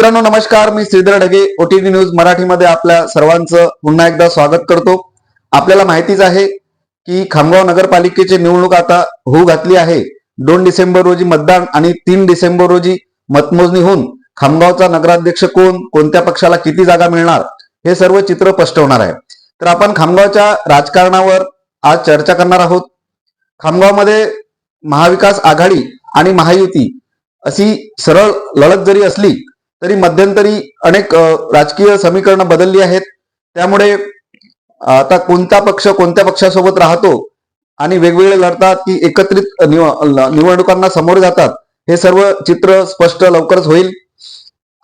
मित्रांनो नमस्कार. मी श्रीधर ढगे ओटीटी न्यूज मराठीमध्ये आपल्या सर्वांचं पुन्हा एकदा स्वागत करतो. आपल्याला माहितीच आहे की खामगाव नगरपालिकेची निवडणूक आता होऊ घातली आहे. दोन डिसेंबर रोजी मतदान आणि तीन डिसेंबर रोजी मतमोजणी होऊन खामगावचा नगराध्यक्ष कोण कोणत्या पक्षाला किती जागा मिळणार हे सर्व चित्र स्पष्ट होणार आहे. तर आपण खामगावच्या राजकारणावर आज चर्चा करणार आहोत. खामगावमध्ये महाविकास आघाडी आणि महायुती अशी सरळ लढत जरी असली तरी मध्यंतरी अनेक राजकीय समीकरणं बदलली आहेत. त्यामुळे आता कोणता पक्ष कोणत्या पक्षासोबत राहतो आणि वेगवेगळे लढतात की एकत्रित निव- ल- निवडणुकांना समोर जातात हे सर्व चित्र स्पष्ट लवकरच होईल.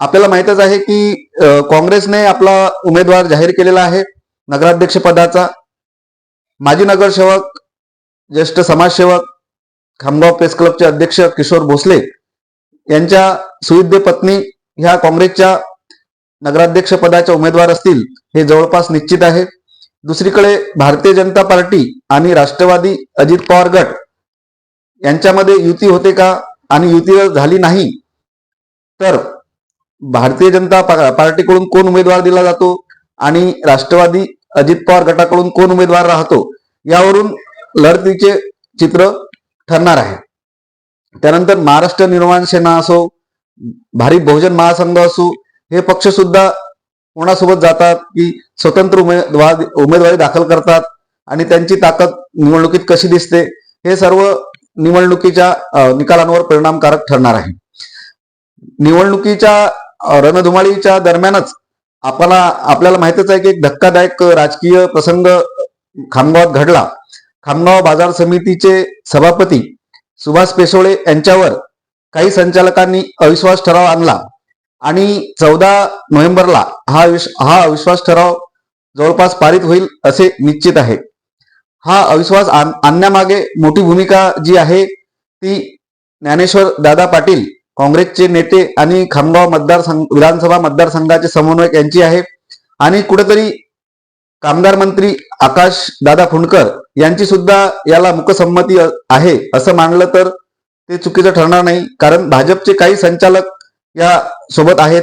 आपल्याला माहितच आहे की काँग्रेसने आपला उमेदवार जाहीर केलेला आहे नगराध्यक्ष पदाचा माजी नगरसेवक ज्येष्ठ समाजसेवक खामगाव प्रेस क्लबचे अध्यक्ष किशोर भोसले यांच्या सुविद्य पत्नी ह्या काँग्रेसच्या नगराध्यक्ष पदाच्या उमेदवार असतील हे जवळपास निश्चित आहे. दुसरीकडे भारतीय जनता पार्टी आणि राष्ट्रवादी अजित पवार गट यांच्यामध्ये युती होते का आणि युती जर झाली नाही तर भारतीय जनता पार्टीकडून कोण उमेदवार दिला जातो आणि राष्ट्रवादी अजित पवार गटाकडून कोण उमेदवार राहतो यावरून लढतीचे चित्र ठरणार आहे. त्यानंतर महाराष्ट्र निर्माण सेना असो भारी बहुजन महासंघ असो हे पक्ष सुद्धा कोणासोबत जातात की स्वतंत्र उमेदवार उमेदवारी दाखल करतात आणि त्यांची ताकद निवडणुकीत कशी दिसते हे सर्व निवडणुकीच्या निकालांवर परिणामकारक ठरणार आहे. निवडणुकीच्या रणधुमाळीच्या दरम्यानच आपल्याला आपल्याला माहितच आहे की एक धक्कादायक राजकीय प्रसंग खामगावात घडला. खामगाव बाजार समितीचे सभापती सुभाष पेशोळे यांच्यावर काही संचालकांनी अविश्वास ठराव आणला आणि चौदा नोव्हेंबरला हा हा अविश्वास ठराव जवळपास पारित होईल असे निश्चित आहे. हा अविश्वास आण- आणण्यामागे मोठी भूमिका जी आहे ती ज्ञानेश्वर दादा पाटील काँग्रेसचे नेते आणि खामगाव मतदारसंघ विधानसभा मतदारसंघाचे समन्वयक यांची आहे आणि कुठेतरी कामगार मंत्री आकाश दादा फुंडकर यांची सुद्धा याला मुखसंमती आहे असं मानलं तर ते चुकीचं ठरणार नाही. कारण भाजपचे काही संचालक या सोबत आहेत.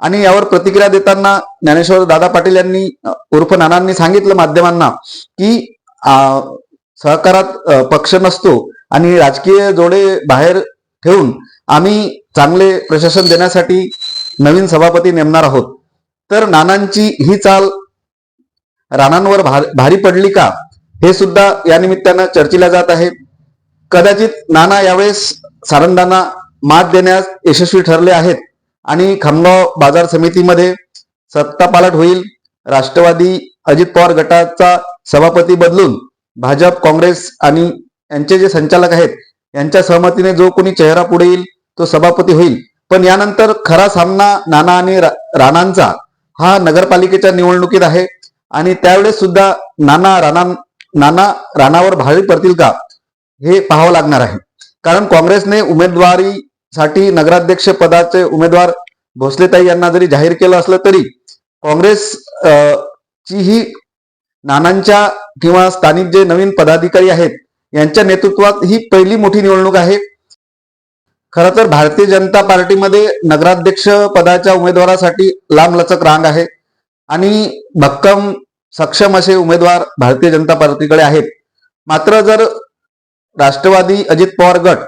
आणि यावर प्रतिक्रिया देताना ज्ञानेश्वर दादा पाटील यांनी उर्फ नानांनी सांगितलं माध्यमांना की सहकारात पक्ष नसतो आणि राजकीय जोडे बाहेर ठेवून आम्ही चांगले प्रशासन देण्यासाठी नवीन सभापती नेमणार आहोत. तर नानांची ही चाल राणांवर भार- भारी पडली का? हे सुद्धा या निमित्तानं चर्चेला जात आहे. कदाचित नाना यावेळेस सारंदांना मात देण्यास यशस्वी ठरले आहेत. आणि खामगाव बाजार समितीमध्ये सत्ता पालट होईल. राष्ट्रवादी अजित पवार गटाचा सभापती बदलून भाजप काँग्रेस आणि यांचे जे संचालक आहेत यांच्या सहमतीने जो कोणी चेहरा पुढे येईल तो सभापती होईल. पण यानंतर खरा सामना नाना आणि राणांचा हा नगरपालिकेच्या निवडणुकीत आहे. आणि त्यावेळेस सुद्धा नाना राणा नाना राणावर भारी पडतील का? हे पाहावं लागणार आहे. कारण काँग्रेसने उमेदवारीसाठी नगराध्यक्ष पदाचे उमेदवार भोसलेताई यांना जरी जाहीर केलं असलं तरी काँग्रेस ची ही नानांच्या किंवा स्थानिक जे नवीन पदाधिकारी आहेत यांच्या नेतृत्वात ही पहिली मोठी निवडणूक आहे. खर तर भारतीय जनता पार्टीमध्ये नगराध्यक्ष पदाच्या उमेदवारासाठी लांबलचक रांग आहे. आणि भक्कम सक्षम असे उमेदवार भारतीय जनता पार्टीकडे आहेत. मात्र जर राष्ट्रवादी अजित पवार गट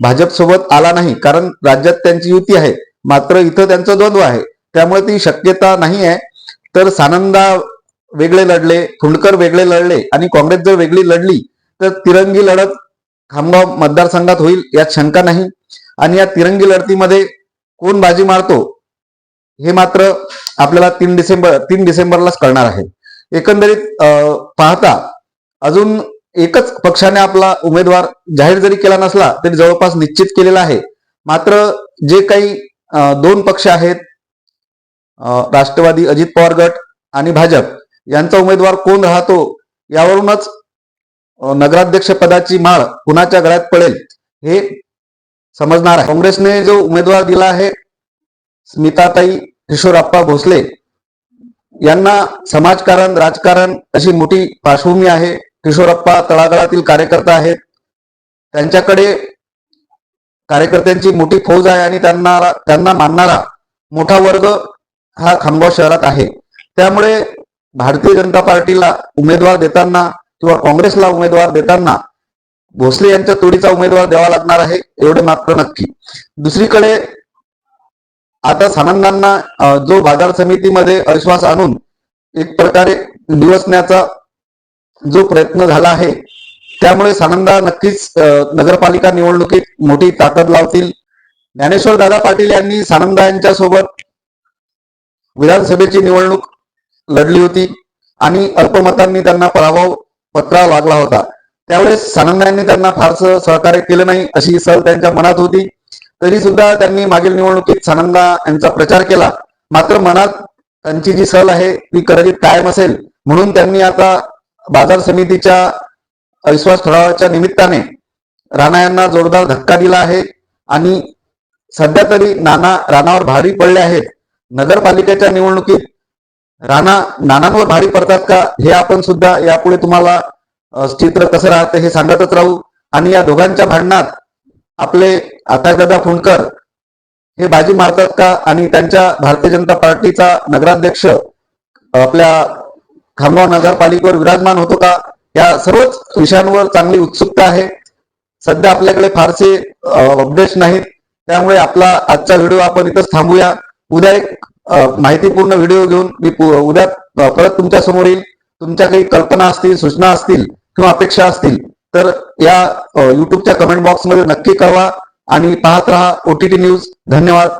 भाजपसोबत आला नाही कारण राज्यात त्यांची युती आहे. मात्र इथं त्यांचं द्वंद्व आहे. त्यामुळे ती शक्यता नाही आहे. तर सानंदा वेगळे लढले फुंडकर वेगळे लढले आणि काँग्रेस जर वेगळी लढली तर तिरंगी लढत खामगाव मतदारसंघात होईल यात शंका नाही. आणि या तिरंगी लढतीमध्ये कोण बाजी मारतो हे मात्र आपल्याला तीन डिसेंबर तीन डिसेंबरलाच कळणार आहे. एकंदरीत पाहता अजून एकच पक्षाने आपला उमेदवार जाहीर जरी केला नसला तरी जवळपास निश्चित केलेला आहे. मात्र जे काही दोन पक्ष आहेत राष्ट्रवादी अजित पवार गट आणि भाजप यांचा उमेदवार कोण राहतो यावरूनच नगराध्यक्ष पदाची माळ कुणाच्या गळ्यात पडेल हे समजणार आहे. काँग्रेसने जो उमेदवार दिला आहे स्मिताताई किशोरप्पा भोसले यांना समाजकारण राजकारण अशी मोठी पार्श्वभूमी आहे. किशोरप्पा तळागाळातील कार्यकर्ता आहेत. त्यांच्याकडे कार्यकर्त्यांची मोठी फौज आहे आणि त्यांना त्यांना मानणारा मोठा वर्ग हा खामगाव शहरात आहे. त्यामुळे भारतीय जनता पार्टीला उमेदवार देताना किंवा काँग्रेसला उमेदवार देताना भोसले यांच्या तोडीचा उमेदवार द्यावा लागणार आहे एवढे मात्र नक्की. दुसरीकडे आता सानंदांना जो बाजार समितीमध्ये अविश्वास आणून एक प्रकारे दिवसण्याचा जो प्रयत्न झाला आहे त्यामुळे सानंदा नक्कीच नगरपालिका निवडणुकीत मोठी ताकद लावतील. ज्ञानेश्वर दादा पाटील यांनी सानंदा यांच्या सोबत विधानसभेची निवडणूक लढली होती आणि अल्पमतांनी त्यांना पराभव पत्रा लागला होता. त्यावेळेस सानंदा यांनी त्यांना फारसं सहकार्य केलं नाही अशी सल त्यांच्या मनात होती. तरी सुद्धा त्यांनी मागील निवडणुकीत सानंदा यांचा प्रचार केला. मात्र मनात त्यांची जी सल आहे ती कदाचित कायम असेल. म्हणून त्यांनी आता बाजार समितीच्या अविश्वास ठरावाच्या निमित्ताने राणा यांना जोरदार धक्का दिला आहे आणि सध्या तरी नाना राणावर भारी पडले आहेत. नगरपालिकेच्या निवडणुकीत राणा नानांवर भारी पडतात का हे आपण सुद्धा यापुढे तुम्हाला चित्र कसं राहतं हे सांगतच राहू. आणि या दोघांच्या भांडणात आपले आकाशदादा फुंडकर हे बाजी मारतात का? आणि त्यांच्या भारतीय जनता पार्टीचा नगराध्यक्ष आपल्या खामगाव नगरपालिकेवर विराजमान होतो का? या सर्वच विषयांवर चांगली उत्सुकता आहे. सध्या आपल्याकडे फारसे अपडेट्स नाहीत. त्यामुळे आपला आजचा व्हिडिओ आपण इथंच थांबूया. उद्या एक माहितीपूर्ण व्हिडिओ घेऊन मी उद्या परत तुमच्यासमोर येईल तुमच्या काही कल्पना असतील सूचना असतील किंवा अपेक्षा असतील तर या युट्यूबच्या कमेंट बॉक्समध्ये नक्की कळवा आणि पाहत राहा ओटीटी न्यूज धन्यवाद.